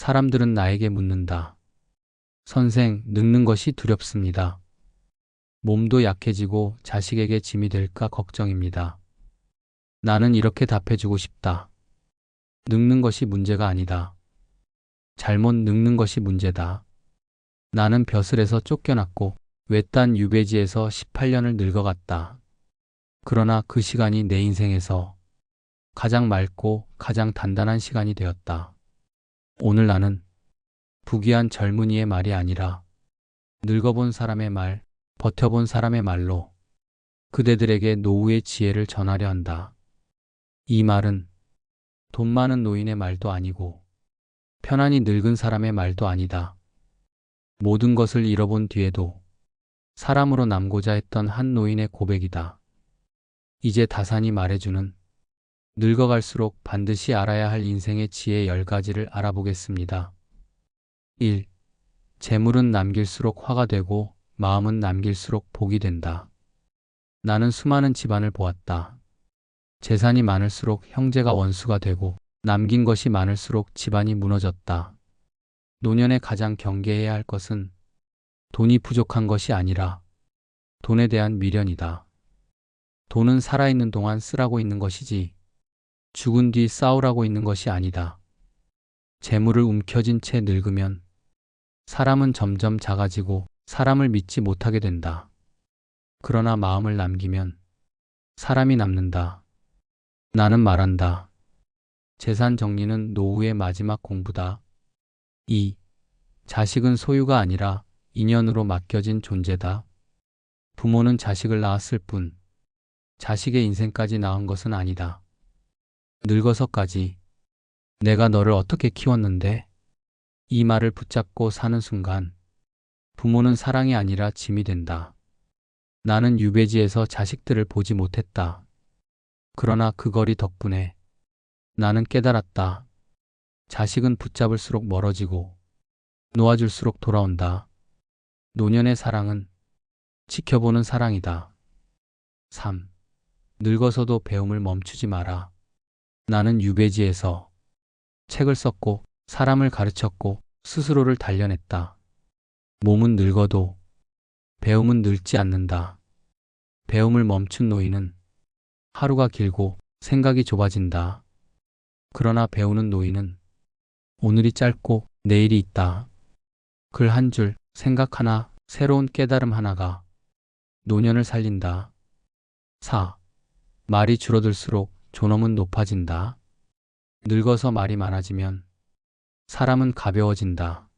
사람들은 나에게 묻는다. 선생, 늙는 것이 두렵습니다. 몸도 약해지고 자식에게 짐이 될까 걱정입니다. 나는 이렇게 답해주고 싶다. 늙는 것이 문제가 아니다. 잘못 늙는 것이 문제다. 나는 벼슬에서 쫓겨났고 외딴 유배지에서 18년을 늙어갔다. 그러나 그 시간이 내 인생에서 가장 맑고 가장 단단한 시간이 되었다. 오늘 나는 부귀한 젊은이의 말이 아니라 늙어본 사람의 말, 버텨본 사람의 말로 그대들에게 노후의 지혜를 전하려 한다. 이 말은 돈 많은 노인의 말도 아니고 편안히 늙은 사람의 말도 아니다. 모든 것을 잃어본 뒤에도 사람으로 남고자 했던 한 노인의 고백이다. 이제 다산이 말해주는 늙어갈수록 반드시 알아야 할 인생의 지혜 10가지를 알아보겠습니다. 1. 재물은 남길수록 화가 되고 마음은 남길수록 복이 된다. 나는 수많은 집안을 보았다. 재산이 많을수록 형제가 원수가 되고 남긴 것이 많을수록 집안이 무너졌다. 노년에 가장 경계해야 할 것은 돈이 부족한 것이 아니라 돈에 대한 미련이다. 돈은 살아있는 동안 쓰라고 있는 것이지 죽은 뒤 싸우라고 있는 것이 아니다. 재물을 움켜쥔 채 늙으면 사람은 점점 작아지고 사람을 믿지 못하게 된다. 그러나 마음을 남기면 사람이 남는다. 나는 말한다. 재산 정리는 노후의 마지막 공부다. 2. 자식은 소유가 아니라 인연으로 맡겨진 존재다. 부모는 자식을 낳았을 뿐 자식의 인생까지 낳은 것은 아니다. 늙어서까지 내가 너를 어떻게 키웠는데 이 말을 붙잡고 사는 순간 부모는 사랑이 아니라 짐이 된다. 나는 유배지에서 자식들을 보지 못했다. 그러나 그 거리 덕분에 나는 깨달았다. 자식은 붙잡을수록 멀어지고 놓아줄수록 돌아온다. 노년의 사랑은 지켜보는 사랑이다. 3. 늙어서도 배움을 멈추지 마라. 나는 유배지에서 책을 썼고 사람을 가르쳤고 스스로를 단련했다. 몸은 늙어도 배움은 늙지 않는다. 배움을 멈춘 노인은 하루가 길고 생각이 좁아진다. 그러나 배우는 노인은 오늘이 짧고 내일이 있다. 글 한 줄, 생각 하나, 새로운 깨달음 하나가 노년을 살린다. 4. 말이 줄어들수록 존엄은 높아진다. 늙어서 말이 많아지면 사람은 가벼워진다.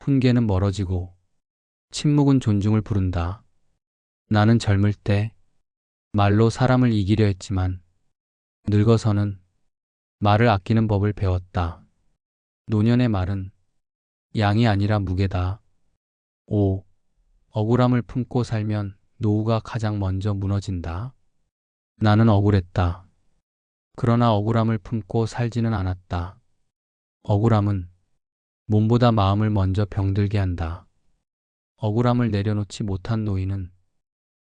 훈계는 멀어지고 침묵은 존중을 부른다. 나는 젊을 때 말로 사람을 이기려 했지만 늙어서는 말을 아끼는 법을 배웠다. 노년의 말은 양이 아니라 무게다. 5. 억울함을 품고 살면 노후가 가장 먼저 무너진다. 나는 억울했다. 그러나 억울함을 품고 살지는 않았다. 억울함은 몸보다 마음을 먼저 병들게 한다. 억울함을 내려놓지 못한 노인은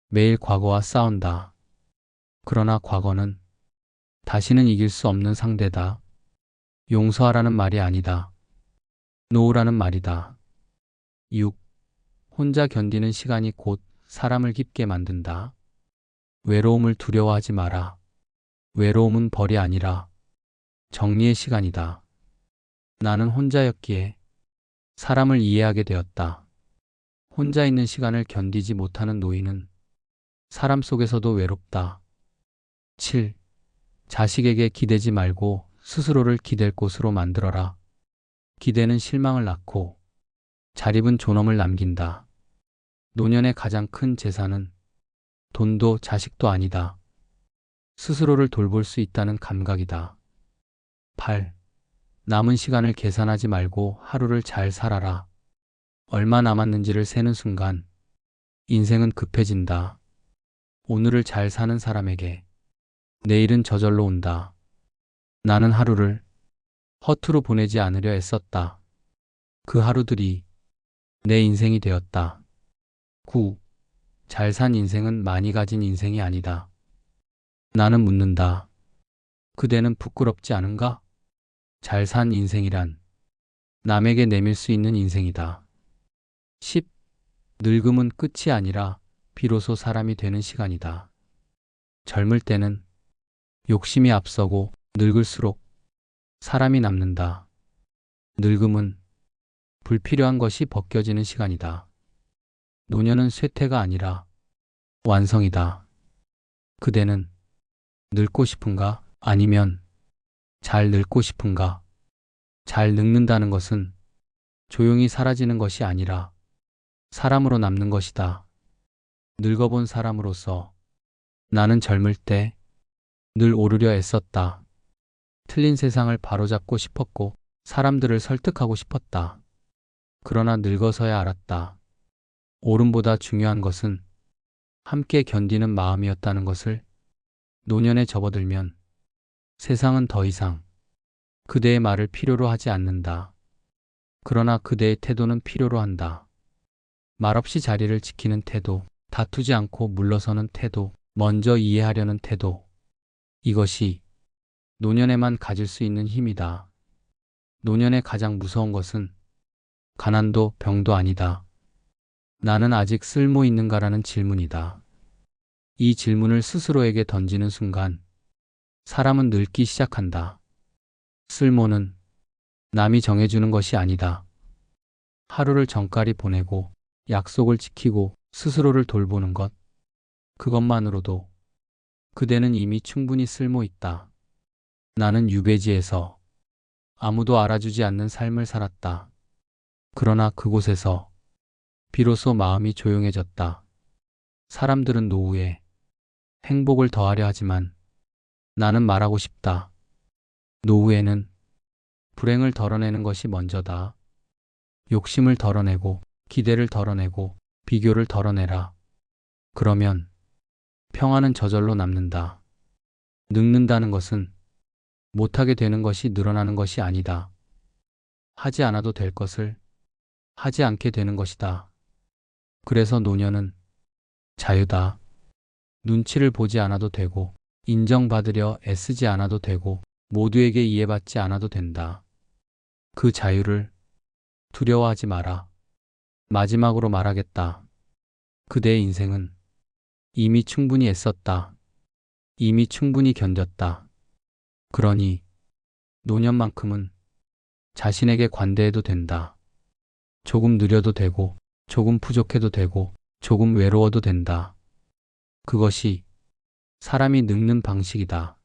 매일 과거와 싸운다. 그러나 과거는 다시는 이길 수 없는 상대다. 용서하라는 말이 아니다. 놓으라는 말이다. 6. 혼자 견디는 시간이 곧 사람을 깊게 만든다. 외로움을 두려워하지 마라. 외로움은 벌이 아니라 정리의 시간이다. 나는 혼자였기에 사람을 이해하게 되었다. 혼자 있는 시간을 견디지 못하는 노인은 사람 속에서도 외롭다. 7. 자식에게 기대지 말고 스스로를 기댈 곳으로 만들어라. 기대는 실망을 낳고 자립은 존엄을 남긴다. 노년의 가장 큰 재산은 돈도 자식도 아니다. 스스로를 돌볼 수 있다는 감각이다. 8. 남은 시간을 계산하지 말고 하루를 잘 살아라. 얼마 남았는지를 세는 순간 인생은 급해진다. 오늘을 잘 사는 사람에게 내일은 저절로 온다. 나는 하루를 허투루 보내지 않으려 애썼다. 그 하루들이 내 인생이 되었다. 9. 잘 산 인생은 많이 가진 인생이 아니다. 나는 묻는다. 그대는 부끄럽지 않은가? 잘 산 인생이란 남에게 내밀 수 있는 인생이다. 10. 늙음은 끝이 아니라 비로소 사람이 되는 시간이다. 젊을 때는 욕심이 앞서고 늙을수록 사람이 남는다. 늙음은 불필요한 것이 벗겨지는 시간이다. 노년은 쇠퇴가 아니라 완성이다. 그대는 늙고 싶은가? 아니면 잘 늙고 싶은가? 잘 늙는다는 것은 조용히 사라지는 것이 아니라 사람으로 남는 것이다. 늙어본 사람으로서 나는 젊을 때 늘 오르려 애썼다. 틀린 세상을 바로잡고 싶었고 사람들을 설득하고 싶었다. 그러나 늙어서야 알았다. 옳음보다 중요한 것은 함께 견디는 마음이었다는 것을 노년에 접어들면 세상은 더 이상 그대의 말을 필요로 하지 않는다. 그러나 그대의 태도는 필요로 한다. 말없이 자리를 지키는 태도, 다투지 않고 물러서는 태도, 먼저 이해하려는 태도. 이것이 노년에만 가질 수 있는 힘이다. 노년의 가장 무서운 것은 가난도 병도 아니다. 나는 아직 쓸모 있는가라는 질문이다. 이 질문을 스스로에게 던지는 순간 사람은 늙기 시작한다. 쓸모는 남이 정해주는 것이 아니다. 하루를 정깔이 보내고 약속을 지키고 스스로를 돌보는 것. 그것만으로도 그대는 이미 충분히 쓸모 있다. 나는 유배지에서 아무도 알아주지 않는 삶을 살았다. 그러나 그곳에서 비로소 마음이 조용해졌다. 사람들은 노후에 행복을 더하려 하지만 나는 말하고 싶다. 노후에는 불행을 덜어내는 것이 먼저다. 욕심을 덜어내고 기대를 덜어내고 비교를 덜어내라. 그러면 평화는 저절로 남는다. 늙는다는 것은 못하게 되는 것이 늘어나는 것이 아니다. 하지 않아도 될 것을 하지 않게 되는 것이다. 그래서 노년은 자유다. 눈치를 보지 않아도 되고, 인정받으려 애쓰지 않아도 되고, 모두에게 이해받지 않아도 된다. 그 자유를 두려워하지 마라. 마지막으로 말하겠다. 그대의 인생은 이미 충분히 애썼다. 이미 충분히 견뎠다. 그러니 노년만큼은 자신에게 관대해도 된다. 조금 느려도 되고, 조금 부족해도 되고, 조금 외로워도 된다. 그것이 사람이 늙는 방식이다.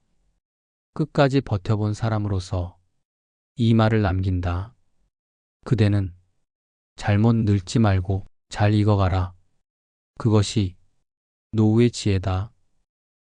끝까지 버텨본 사람으로서 이 말을 남긴다. 그대는 잘못 늙지 말고 잘 익어가라. 그것이 노후의 지혜다.